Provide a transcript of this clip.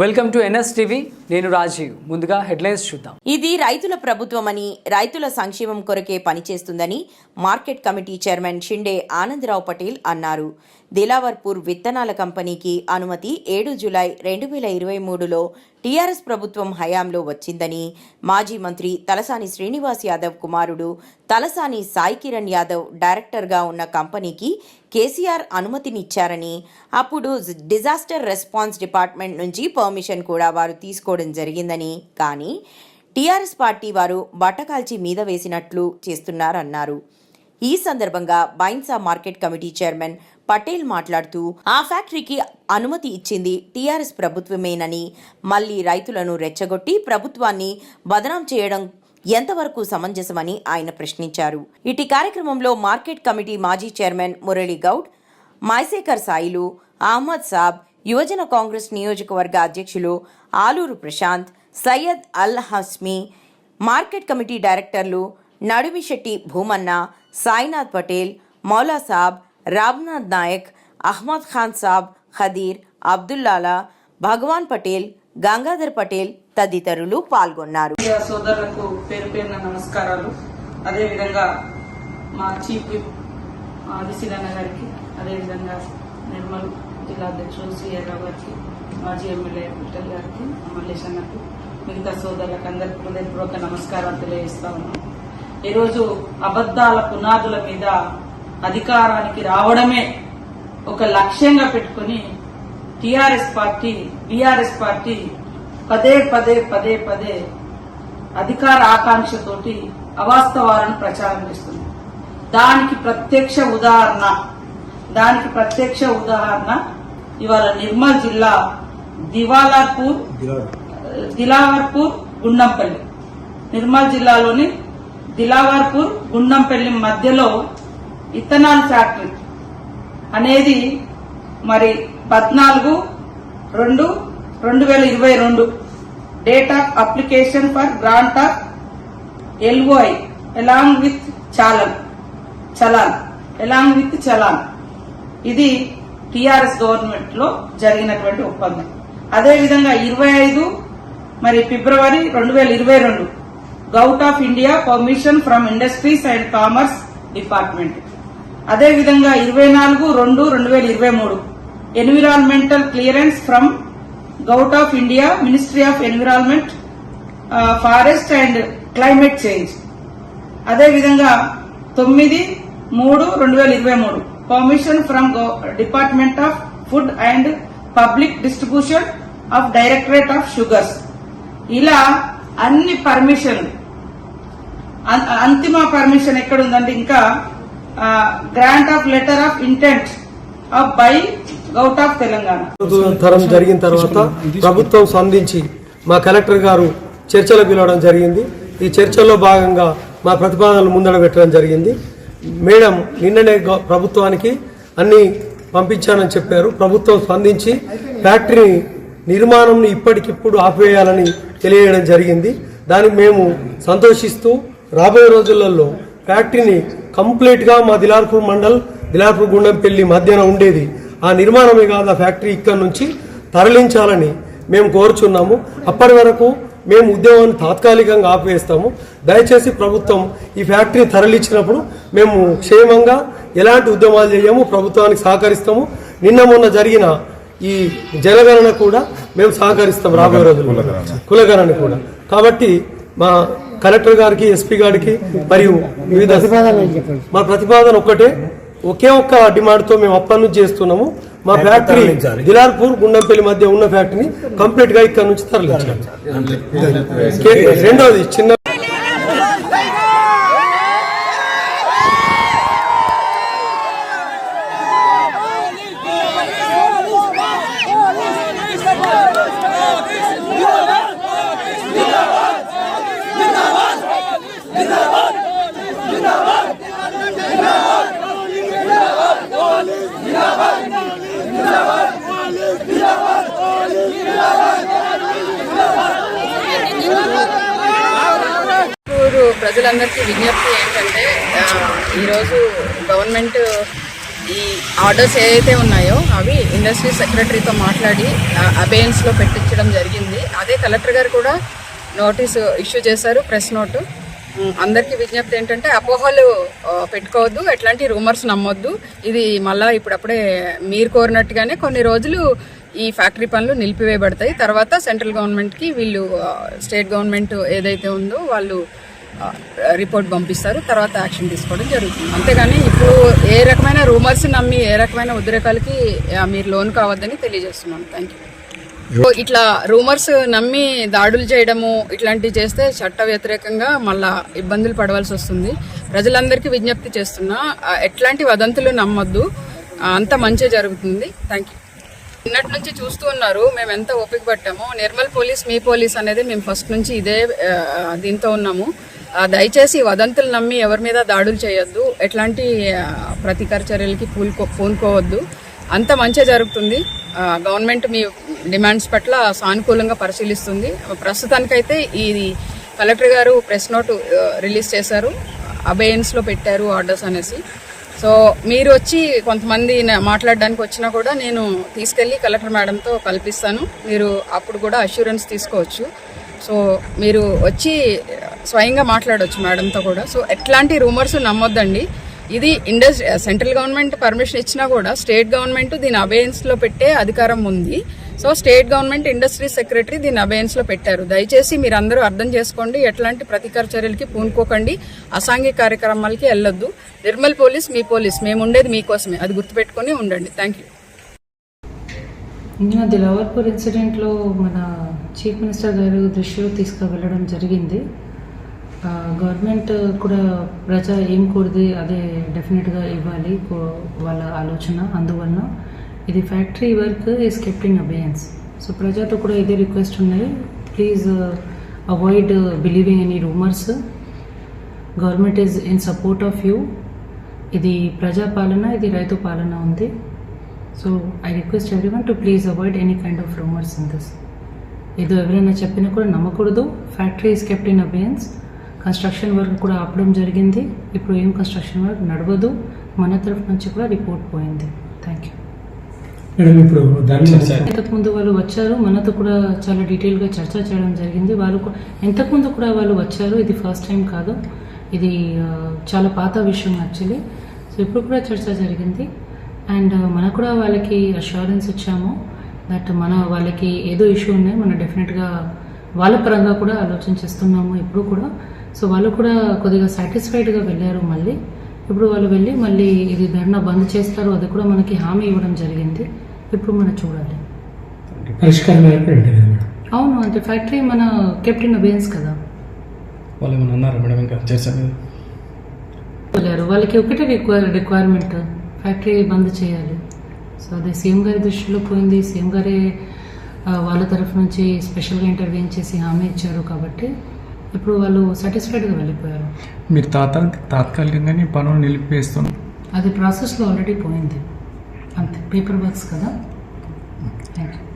Welcome to NS TV నేను రాజీవ్. ముందుగా headlines చూద్దాం. ఇది రైతుల ప్రభుత్వమని రైతుల సంక్షేమం కొరకే పనిచేస్తుందని market committee chairman Shinde Anandrao Patel అన్నారు. దిలావర్పూర్ విత్తనాల కంపెనీకి అనుమతి ఏడు జులై రెండు వేల ఇరవై మూడులో టీఆర్ఎస్ ప్రభుత్వం హయాంలో వచ్చిందని మాజీ మంత్రి తలసాని శ్రీనివాస్ యాదవ్ కుమారుడు తలసాని సాయి కిరణ్ యాదవ్ డైరెక్టర్గా ఉన్న కంపెనీకి కేసీఆర్ అనుమతినిచ్చారని అప్పుడు డిజాస్టర్ రెస్పాన్స్ డిపార్ట్మెంట్ నుంచి పర్మిషన్ కూడా వారు తీసుకోవడం జరిగిందని. కానీ టీఆర్ఎస్ పార్టీ వారు బట్టకాల్చి మీద వేసినట్లు చేస్తున్నారన్నారు. ఈ సందర్భంగా Bhainsa market committee chairman Patel మాట్లాడుతూ ఆ ఫ్యాక్టరీకి అనుమతి ఇచ్చింది టీఆర్ఎస్ ప్రభుత్వమేనని. మళ్ళీ రైతులను రెచ్చగొట్టి ప్రభుత్వాన్ని బదనాం చేయడం ఎంతవరకు సమంజసమని ఆయన ప్రశ్నించారు. ఇటీ కార్యక్రమంలో మార్కెట్ కమిటీ మాజీ చైర్మన్ మురళీ గౌడ్ మైసేకర్ సాయిలు అహ్మద్ సాబ్ యువజన కాంగ్రెస్ నియోజకవర్గ అధ్యక్షులు ఆలూరు ప్రశాంత్ సయ్యద్ అల్ హస్మి మార్కెట్ కమిటీ డైరెక్టర్లు నడుమిశెట్టి భూమన్న సాయినాథ్ పటేల్ మౌలా సాబ్ రామ్నాథ్ నాయక్ అహ్మద్ ఖాన్ సాబ్ ఖదీర్ అబ్దుల్లాలా భగవాన్ పటేల్ గంగాధర్ పటేల్ తదితరులు పాల్గొన్నారు. సోదరులకు పేరు పేరున నమస్కారాలు. అదేవిధంగా మా చీఫ్ ఆదిశీలన్న గారికి అదేవిధంగా నిర్మల్ జిల్లా అధ్యక్షుడు సిఆర్రావు గారికి మాజీ ఎమ్మెల్యే పిట్టల్ గారికి మల్లేష్ అన్నకు మిగతా సోదరులకు అందరికీ హృదయపూర్వక నమస్కారాలు తెలియజేస్తా ఉన్నాం. ఈరోజు అబద్దాల పునాదుల మీద అధికారానికి రావడమే ఒక లక్ష్యంగా పెట్టుకుని టిఆర్ఎస్ పార్టీ బీఆర్ఎస్ పార్టీ పదే పదే పదే పదే అధికార ఆకాంక్షతోటి అవాస్తవాలను ప్రచారం చేస్తుంది. దానికి ప్రత్యక్ష ఉదాహరణ దానికి ప్రత్యక్ష ఉదాహరణ ఇవాళ నిర్మల్ జిల్లా దివాలాపూర్ దిలావర్పూర్ గుండంపల్లి. నిర్మల్ జిల్లాలోని దిలావర్పూర్ గుండంపల్లి మధ్యలో ఇథనాల్ ఫ్యాక్టరీ అనేది మరి పద్నాలుగు రెండు రెండు వేల ఇరవై రెండు. Date of application for grant of LOI along with challan challan along with challan ఇది టిఆర్ఎస్ గవర్నమెంట్లో జరిగినటువంటి ఒప్పందం. అదేవిధంగా ఇరవై ఐదు మరి ఫిబ్రవరి రెండు వేల ఇరవై రెండు. Govt of India permission from industries and commerce department అదేవిధంగా ఇరవై నాలుగు రెండు రెండు వేల ఇరవై మూడు. Environmental clearance from govt of India ministry of environment forest and climate change అదేవిధంగా తొమ్మిది మూడు రెండు వేల ఇరవై మూడు. Permission from department of food and public distribution of directorate of sugars ఇలా అన్ని పర్మిషన్లు అంతిమ పర్మిషన్ ఎక్కడ ఉందంటే ఇంకా grant of letter of intent of by govt of Telangana తరం జరిగిన తర్వాత ప్రభుత్వం స్పందించి మా కలెక్టర్ గారు చర్చలు పిలవడం జరిగింది. ఈ చర్చల్లో భాగంగా మా ప్రతిపాదనలు ముందడ పెట్టడం జరిగింది. మేడం నిన్ననే గ- ప్రభుత్వానికి అన్ని పంపించానని చెప్పారు. ప్రభుత్వం స్పందించి ఫ్యాక్టరీ నిర్మాణం ఇప్పటికిప్పుడు ఆపివేయాలని తెలియడం జరిగింది. దానికి మేము సంతోషిస్తూ రాబోయే రోజులలో ఫ్యాక్టరీని కంప్లీట్గా మా దిలార్పూర్ మండల్ దిలార్పూర్ గుండంపల్లి మధ్యన ఉండేది. ఆ నిర్మాణమే కాదు ఆ ఫ్యాక్టరీ ఇక్కడ నుంచి తరలించాలని మేము కోరుచున్నాము. అప్పటి వరకు మేము ఉద్యోగాన్ని తాత్కాలికంగా ఆపివేస్తాము దయచేసి ప్రభుత్వం ఈ ఫ్యాక్టరీ తరలించినప్పుడు మేము క్షేమంగా ఎలాంటి ఉద్యమాలు చేయము ప్రభుత్వానికి సహకరిస్తాము. నిన్న మొన్న జరిగిన ఈ జనగణన కూడా మేము సహకరిస్తాం రాబోయే రోజుల్లో. కులగణన కూడా. కాబట్టి మా కలెక్టర్ గారికి ఎస్పీ గారికి మరియు వివిధ మా ప్రతిపాదన ఒక్కటే. ఒకే ఒక్క డిమాండ్తో మేము అప్పటి నుంచి చేస్తున్నాము. మా ఫ్యాక్టరీ దిలార్పూర్ గుండంపల్లి మధ్య ఉన్న ఫ్యాక్టరీని కంప్లీట్గా ఇక్కడ నుంచి తరలించాలి. రెండోది చిన్న ప్రజలందరికీ విజ్ఞప్తి ఏంటంటే ఈరోజు గవర్నమెంట్ ఈ ఆర్డర్స్ ఏవైతే ఉన్నాయో అవి ఇండస్ట్రీ సెక్రటరీతో మాట్లాడి అబేయన్స్లో పెట్టించడం జరిగింది. అదే కలెక్టర్ గారు కూడా నోటీసు ఇష్యూ చేశారు ప్రెస్ నోటు. అందరికీ విజ్ఞప్తి ఏంటంటే అపోహలు పెట్టుకోవద్దు ఎట్లాంటి రూమర్స్ నమ్మొద్దు. ఇది మళ్ళీ ఇప్పుడప్పుడే మీరు కోరినట్టుగానే కొన్ని రోజులు ఈ ఫ్యాక్టరీ పనులు నిలిపివేయబడతాయి. తర్వాత సెంట్రల్ గవర్నమెంట్కి వీళ్ళు స్టేట్ గవర్నమెంట్ ఏదైతే ఉందో వాళ్ళు రిపోర్ట్ పంపిస్తారు తర్వాత యాక్షన్ తీసుకోవడం జరుగుతుంది. అంతేగాని ఇప్పుడు ఏ రకమైన రూమర్స్ నమ్మి ఏ రకమైన ఉద్రేకాలకి మీరు లోన్ కావద్దని తెలియజేస్తున్నాను. థ్యాంక్ యూ సో ఇట్లా రూమర్స్ నమ్మి దాడులు చేయడము ఇట్లాంటివి చేస్తే చట్ట వ్యతిరేకంగా మళ్ళా ఇబ్బందులు పడవలసి వస్తుంది. ప్రజలందరికీ విజ్ఞప్తి చేస్తున్నా ఎట్లాంటి వదంతులు నమ్మొద్దు. అంత మంచి జరుగుతుంది. థ్యాంక్ యూ నిన్నటి నుంచి చూస్తూ ఉన్నారు మేము ఎంత ఓపిక పట్టామో. నిర్మల్ పోలీస్ మీ పోలీస్ అనేది మేము ఫస్ట్ నుంచి ఇదే దీంతో ఉన్నాము. దయచేసి వదంతులు నమ్మి ఎవరి మీద దాడులు చేయొద్దు. ఎట్లాంటి ఆ, ప్రతీకార చర్యలకి పూలుకో పూనుకోవద్దు. అంత మంచి జరుగుతుంది. గవర్నమెంట్ మీ డిమాండ్స్ పట్ల సానుకూలంగా పరిశీలిస్తుంది. ప్రస్తుతానికైతే ఇది కలెక్టర్ గారు ప్రెస్ నోట్ రిలీజ్ చేశారు. అబేయన్స్లో పెట్టారు ఆర్డర్స్ అనేసి. సో మీరు వచ్చి కొంతమంది మాట్లాడడానికి వచ్చినా కూడా నేను తీసుకెళ్ళి కలెక్టర్ మేడంతో కల్పిస్తాను. మీరు అప్పుడు కూడా అష్యూరెన్స్ తీసుకోవచ్చు. సో మీరు వచ్చి స్వయంగా మాట్లాడవచ్చు మేడంతో కూడా. సో ఎట్లాంటి రూమర్స్ నమ్మొద్దండి. ఇది ఇండస్ సెంట్రల్ గవర్నమెంట్ పర్మిషన్ ఇచ్చినా కూడా స్టేట్ గవర్నమెంట్ దీని అబేయన్స్లో పెట్టే అధికారం ఉంది. So state government industry secretary దీని అబేయన్స్లో పెట్టారు. దయచేసి మీరు అందరూ అర్థం చేసుకోండి ఎట్లాంటి ప్రతీకార చర్యలకి పూనుకోకండి అసాంఘిక కార్యక్రమాలకి వెళ్ళొద్దు. నిర్మల్ పోలీస్ మీ పోలీస్. మేము ఉండేది మీకోసమే. అది గుర్తుపెట్టుకుని ఉండండి. థ్యాంక్ యూ దిలావర్పూర్ ఇన్సిడెంట్లో మన చీఫ్ మినిస్టర్ గారు దృష్టిలో తీసుకువెళ్ళడం జరిగింది. గవర్నమెంట్ కూడా ప్రజ ఏం కూడదు అదే డెఫినెట్గా ఇవ్వాలి కో- వాళ్ళ ఆలోచన. అందువలన ఇది factory work is kept in abeyance so ప్రజాతో కూడా ఇదే రిక్వెస్ట్ ఉన్నాయి. Please avoid believing any rumours government is in support of you ఇది ప్రజా పాలన ఇది రైతు పాలన ఉంది. So I request every one to please avoid any kind of rumours in this ఏదో ఎవరైనా చెప్పినా కూడా నమ్మకూడదు. Factory is kept in abeyance construction work కూడా ఆపడం జరిగింది. ఇప్పుడు ఏం కన్స్ట్రక్షన్ వర్క్ నడవదు. మన తరఫు నుంచి కూడా రిపోర్ట్ పోయింది. థ్యాంక్ యూ మేడం ఇప్పుడు దాని ఇంతకుముందు వాళ్ళు వచ్చారు. మనతో కూడా చాలా డీటెయిల్గా చర్చ చేయడం జరిగింది. వాళ్ళు ఇంతకుముందు కూడా వాళ్ళు వచ్చారు. ఇది ఫస్ట్ టైం కాదు. ఇది చాలా పాత విషయం యాక్చువల్లీ సో ఇప్పుడు కూడా చర్చ జరిగింది. అండ్ మనకు కూడా వాళ్ళకి అష్యూరెన్స్ ఇచ్చాము దట్ మన వాళ్ళకి ఏదో ఇష్యూ ఉన్నాయి. మనం డెఫినెట్గా వాళ్ళ పరంగా కూడా ఆలోచన చేస్తున్నాము. ఇప్పుడు కూడా సో వాళ్ళు కూడా కొద్దిగా సాటిస్ఫైడ్గా వెళ్ళారు మళ్ళీ. ఇప్పుడు వాళ్ళు వెళ్ళి మళ్ళీ ఇది ధర్నా బంద్ చేస్తారు అది కూడా మనకి హామీ ఇవ్వడం జరిగింది. ఇప్పుడు మనం చూడాలి. అవును అంటే ఫ్యాక్టరీ మన కెప్టెన్ అబేన్స్ కదా. వాళ్ళు అన్నారా మేడం ఇంకా వెళ్ళారు. వాళ్ళకి ఒకటే రిక్వైర్ రిక్వైర్మెంట్ ఫ్యాక్టరీ బంద్ చేయాలి. సో అదే సీఎం గారి దృష్టిలో పోయింది. సీఎం గారే వాళ్ళ తరఫు నుంచి స్పెషల్గా ఇంటర్వ్యూన్ చేసి హామీ ఇచ్చారు కాబట్టి ఇప్పుడు వాళ్ళు సాటిస్ఫైడ్గా వెళ్ళిపోయారు. మీరు తాత తాత్కాలికంగానే పనులు నిలిపివేస్తున్నాం అది ప్రాసెస్లో ఆల్రెడీ పోయింది. అంతే పేపర్ వర్క్స్ కదా. Thank you